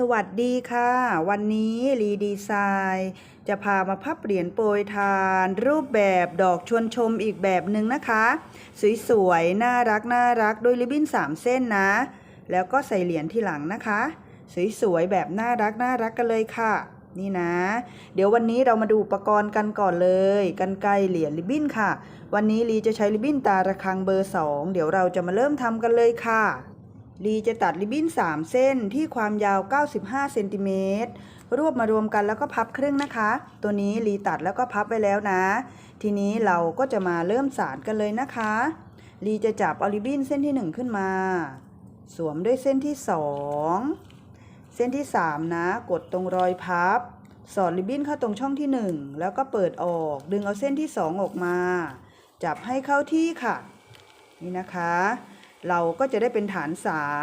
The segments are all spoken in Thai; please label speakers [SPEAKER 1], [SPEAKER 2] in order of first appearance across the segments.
[SPEAKER 1] สวัสดีค่ะ วันนี้รีดีไซน์จะพามาพับเหรียญโปรยทาน รูปแบบดอกชวนชมอีกแบบหนึ่งนะคะ สวยๆ น่ารักน่ารักด้วยริบบิ้น 3 เส้นนะ แล้วก็ใส่เหรียญที่หลังนะคะ สวยๆ แบบน่ารักน่ารักกันเลยค่ะ นี่นะ เดี๋ยววันนี้เรามาดูอุปกรณ์กันก่อนเลยกันไกลเหรียญริบบิ้นค่ะ วันนี้ลีจะใช้ริบบิ้นตาระฆังเบอร์ 2 เดี๋ยวเราจะมาเริ่มทำกันเลยค่ะ ลีจะตัดริบบิ้น 3 เส้นที่ความยาว 95 เซนติเมตร รวบมารวมกันแล้วก็พับครึ่งนะคะ ตัวนี้ลีตัดแล้วก็พับไว้แล้วนะ ทีนี้เราก็จะมาเริ่มสานกันเลยนะคะลีจะจับเอาริบบิ้นเส้นที่ 1 ขึ้นมา สวมด้วยเส้นที่ 2 เส้นที่ 3 นะ กดตรงรอยพับ สอดริบบิ้นเข้าตรงช่องที่ 1 แล้วก็เปิดออก ดึงเอาเส้นที่ 2 ออกมา จับให้เข้าที่ค่ะ นี่นะคะ เราก็จะได้เป็นฐาน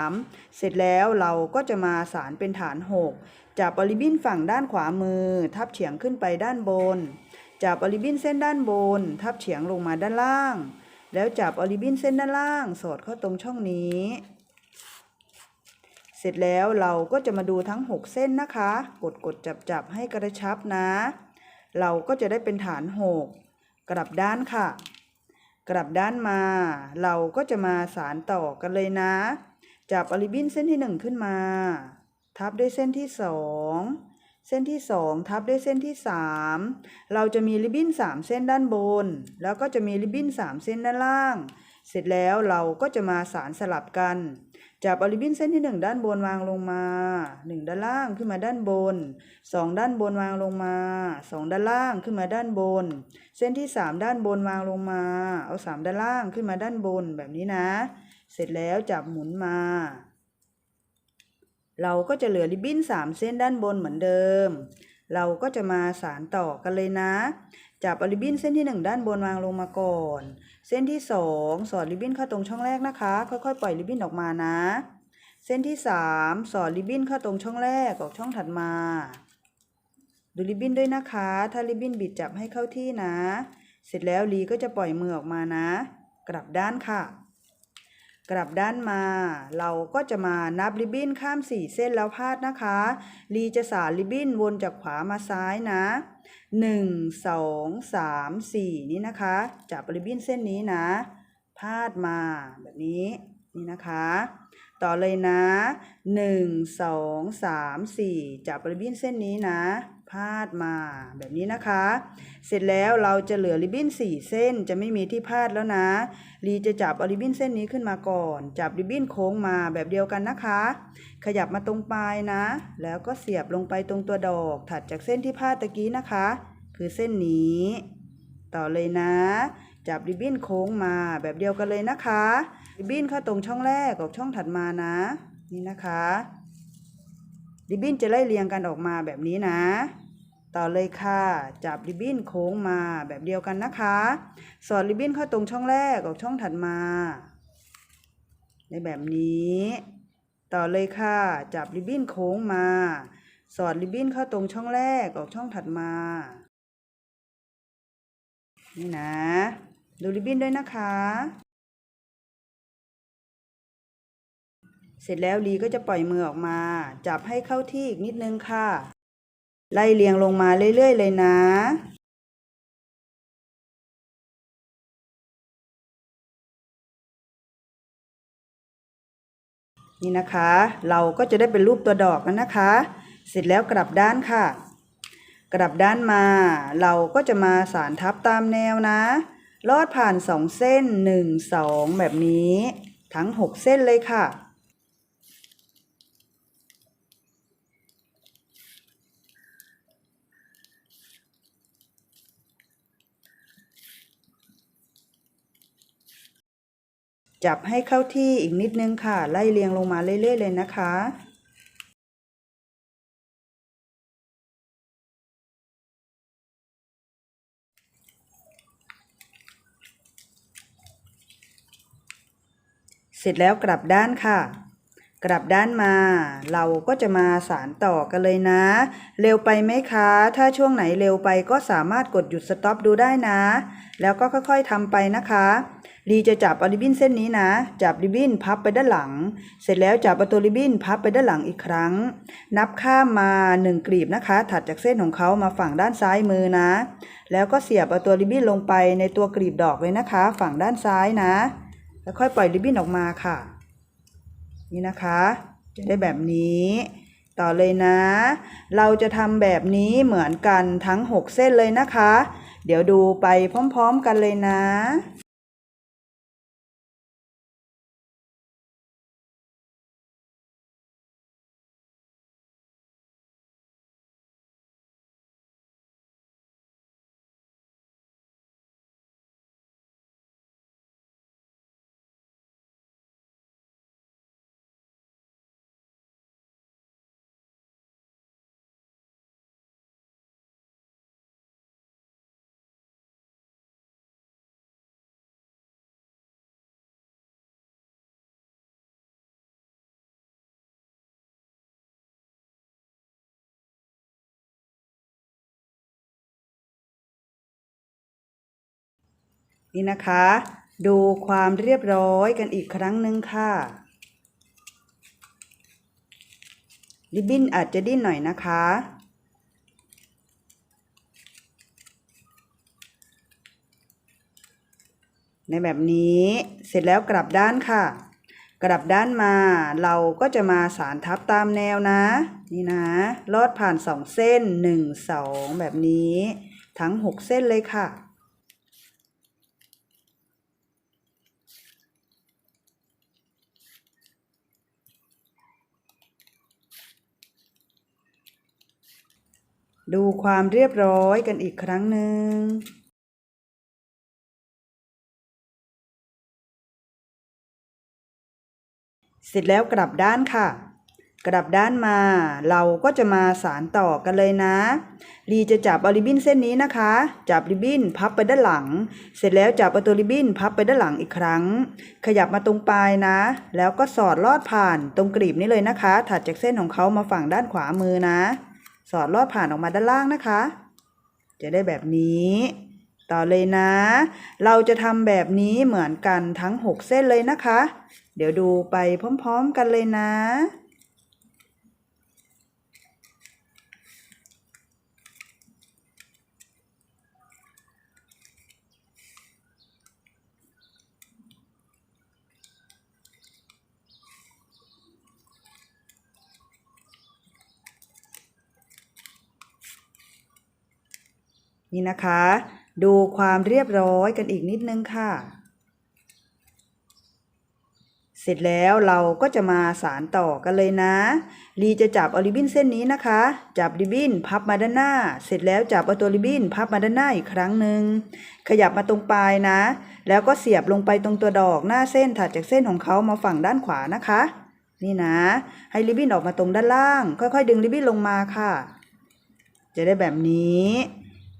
[SPEAKER 1] 3 เสร็จแล้วเราก็จะมาสารเป็นฐาน 6 จับอลิบินฝั่งด้านขวามือ ทับเฉียงขึ้นไปด้านบน จับอลิบินเส้นด้านบน ทับเฉียงลงมาด้านล่าง แล้วจับอลิบินเส้นด้านล่าง สอดเข้าตรงช่องนี้ เสร็จแล้วเราก็จะมาดูทั้ง 6 เส้นนะคะ กดกดจับจับให้กระชับนะ เราก็จะได้เป็นฐาน 6 กลับด้านค่ะ กลับด้านมา เราก็จะมาสารต่อกันเลยนะ จับอลิบินเส้นที่ 1 ขึ้นมา ทับด้วยเส้นที่ 2 เส้นที่ 2 ทับด้วยเส้นที่ 3 เราจะมีริบบิ้น 3 เส้นด้านบน แล้วก็จะมีริบบิ้น 3 เส้นด้านล่าง เสร็จแล้วเราก็จะมาสารสลับกัน จับอลิบินเส้นที่1ด้านบนวางลงมา1ด้านล่างขึ้นมาด้านบน2ด้านบนวางลงมา2ด้านล่างขึ้นมาด้านบน เส้นที่3ด้านบนวางลงมา เอา3ด้านล่างขึ้นมาด้านบนแบบนี้นะ เสร็จแล้วจับหมุนมา เราก็จะเหลือริบบิ้น3เส้นด้านบนเหมือนเดิม เราก็จะมาสารต่อกันเลยนะ จับอาริบินเส้นที่1ด้านบนวางลงมาก่อน เส้นที่สองสอดริบบิ้นเข้าตรงช่องแรกนะคะ ค่อยๆ ปล่อยริบบิ้นออกมานะ เส้นที่สามสอดริบบิ้นเข้าตรงช่องแรกออกช่องถัดมา ดูริบบิ้นด้วยนะคะ ถ้าริบบิ้นบิดจับให้เข้าที่นะ เสร็จแล้วลีก็จะปล่อยมือออกมานะ กลับด้านค่ะ กลับด้านมา เราก็จะมานับริบบิ้นข้าม 4 เส้นแล้วพาดนะคะลีจะสารริบบิ้นวนจากขวามาซ้ายนะ 1 2 3 4 นี่นะคะ จับริบบิ้นเส้นนี้นะ พาดมาแบบนี้นี่นะคะ ต่อเลยนะ 1 2 3 4 จับริบบิ้นเส้นนี้นะ พาดมาแบบนี้นะคะ เสร็จแล้วเราจะเหลือริบบิ้น4 เส้นจะไม่มีที่พาดแล้วนะลีจะจับเอาริบบิ้นเส้นนี้ขึ้นมาก่อน จับริบบิ้นโค้งมาแบบเดียวกันนะคะ ขยับมาตรงปลายนะ แล้วก็เสียบลงไปตรงตัวดอก ถัดจากเส้นที่พาดตะกี้นะคะ คือเส้นนี้ ต่อเลยนะ จับริบบิ้นโค้งมาแบบเดียวกันเลยนะคะ ริบบิ้นเข้าตรงช่องแรกกับช่องถัดมานะ นี่นะคะริบบิ้นจะไล่เรียงกันออกมาแบบนี้นะ ต่อเลยค่ะ จับริบบิ้นโค้งมาแบบเดียวกันนะคะ สอดริบบิ้นเข้าตรงช่องแรกออกช่องถัดมา ในแบบนี้ ต่อเลยค่ะ จับริบบิ้นโค้งมา สอดริบบิ้นเข้าตรงช่องแรกออกช่องถัดมา นี่นะ ดูริบบิ้นด้วยนะคะ เสร็จแล้วลีก็จะปล่อยมือออกมา จับให้เข้าที่อีกนิดนึงค่ะ ไล่เรียงลงมาเรื่อยๆเลยนะ นี่นะคะ เราก็จะได้เป็นรูปตัวดอกแล้วนะคะ เสร็จแล้วกลับด้านค่ะ กลับด้านมา เราก็จะมาสารทับตามแนวนะ ลอดผ่านสองเส้นหนึ่งสองแบบนี้ ทั้งหกเส้นเลยค่ะ จับให้เข้าที่อีกนิดนึงค่ะ ไล่เรียงลงมาเรื่อยๆเลยนะคะ เสร็จแล้วกลับด้านค่ะ กลับด้านมา เราก็จะมาสารต่อกันเลยนะ เร็วไปไหมคะ ถ้าช่วงไหนเร็วไปก็สามารถกดหยุดสต็อปดูได้นะ แล้วก็ค่อยๆทำไปนะคะ ลีจะจับเอาริบบิ้นเส้นนี้นะ จับริบบิ้นพับไปด้านหลัง เสร็จแล้วจับเอาตัวริบบิ้นพับไปด้านหลังอีกครั้ง นับข้ามมาหนึ่งกลีบนะคะ ถัดจากเส้นของเขามาฝั่งด้านซ้ายมือนะ แล้วก็เสียบเอาตัวริบบิ้นลงไปในตัวกลีบดอกเลยนะคะ ฝั่งด้านซ้ายนะ แล้วค่อยปล่อยริบบิ้นออกมาค่ะ นี่นะคะ จะได้แบบนี้ต่อเลยนะ เราจะทำแบบนี้เหมือนกันทั้ง 6 เส้นเลยนะคะ เดี๋ยวดูไปพร้อมๆกันเลยนะ นี่นะคะ ดูความเรียบร้อยกันอีกครั้งหนึ่งค่ะริบบิ้นอาจจะดิ้นหน่อยนะคะ ในแบบนี้เสร็จแล้วกลับด้านค่ะ กลับด้านมาเราก็จะมาสารทับตามแนวนะ นี่นะ ลอดผ่านสองเส้นหนึ่งสองแบบนี้ ทั้งหกเส้นเลยค่ะ ดูความเรียบร้อยกันอีกครั้งหนึ่ง เสร็จแล้วกลับด้านค่ะ กลับด้านมาเราก็จะมาสารต่อกันเลยนะลีจะจับเอาริบบิ้นเส้นนี้นะคะ จับริบบิ้นพับไปด้านหลัง เสร็จแล้วจับเอาตัวริบบิ้นพับไปด้านหลังอีกครั้ง ขยับมาตรงปลายนะ แล้วก็สอดลอดผ่านตรงกลีบนี้เลยนะคะ ถัดจากเส้นของเขามาฝั่งด้านขวามือนะ สอดลอดผ่านออกมาด้านล่างนะคะ จะได้แบบนี้ ต่อเลยนะ เราจะทำแบบนี้เหมือนกันทั้ง 6 เส้นเลยนะคะ เดี๋ยวดูไปพร้อม ๆ กันเลยนะ นี่นะคะ ดูความเรียบร้อยกันอีกนิดนึงค่ะ เสร็จแล้วเราก็จะมาสารต่อกันเลยนะ ลีจะจับเอาริบบิ้นเส้นนี้นะคะ จับริบบิ้นพับมาด้านหน้า เสร็จแล้วจับเอาตัวริบบิ้นพับมาด้านหน้าอีกครั้งหนึ่งขยับมาตรงปลายนะ แล้วก็เสียบลงไปตรงตัวดอกหน้าเส้นถัดจากเส้นของเขามาฝั่งด้านขวานะคะ นี่นะ ให้ริบบิ้นออกมาตรงด้านล่าง ค่อยๆ ดึงริบบิ้นลงมาค่ะ จะได้แบบนี้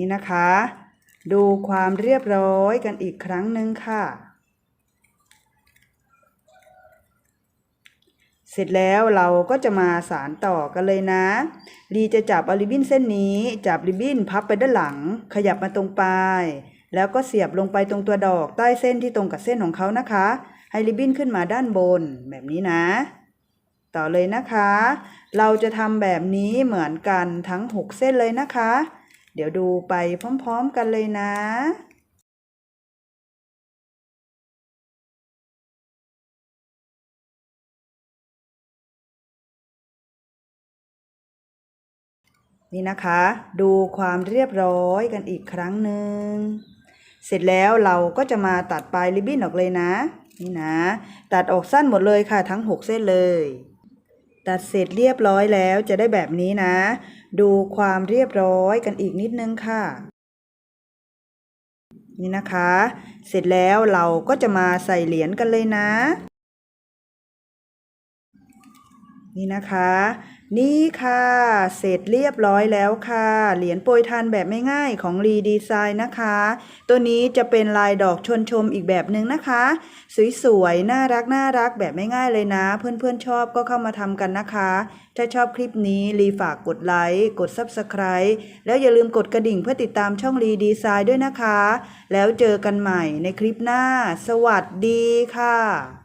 [SPEAKER 1] นี่นะคะ ดูความเรียบร้อยกันอีกครั้งหนึ่งค่ะ เสร็จแล้วเราก็จะมาสารต่อกันเลยนะ ลีจะจับอาริบบิ้นเส้นนี้ จับริบบิ้นพับไปด้านหลัง ขยับมาตรงปลายแล้วก็เสียบลงไปตรงตัวดอกใต้เส้นที่ตรงกับเส้นของเขานะคะ ให้ริบบิ้นขึ้นมาด้านบนแบบนี้นะ ต่อเลยนะคะ เราจะทำแบบนี้เหมือนกันทั้ง 6 เส้นเลยนะคะ เดี๋ยวดูไปพร้อมๆกันเลยนะนี่นะคะ ดูความเรียบร้อยกันอีกครั้งหนึ่ง เสร็จแล้วเราก็จะมาตัดปลายริบบิ้นออกเลยนะ นี่นะ ตัดออกสั้นหมดเลยค่ะทั้ง 6 เส้นเลย ตัดเสร็จเรียบร้อยแล้วจะได้แบบนี้นะ ดูความเรียบร้อยกันอีกนิดนึงค่ะ นี่นะคะ เสร็จแล้วเราก็จะมาใส่เหรียญกันเลยนะ นี่นะคะ นี่ค่ะ เสร็จเรียบร้อยแล้วค่ะ เหรียญโปรยทานแบบไม่ง่ายของรีดีไซน์นะคะ ตัวนี้จะเป็นลายดอกชนชมอีกแบบหนึ่งนะคะ สวยๆ น่ารักน่ารักแบบไม่ง่ายเลยนะ เพื่อนๆชอบก็เข้ามาทำกันนะคะ ถ้าชอบคลิปนี้รีฝากกดไลค์ กด Subscribe แล้วอย่าลืมกดกระดิ่งเพื่อติดตามช่องรีดีไซน์ด้วยนะคะ แล้วเจอกันใหม่ในคลิปหน้า สวัสดีค่ะ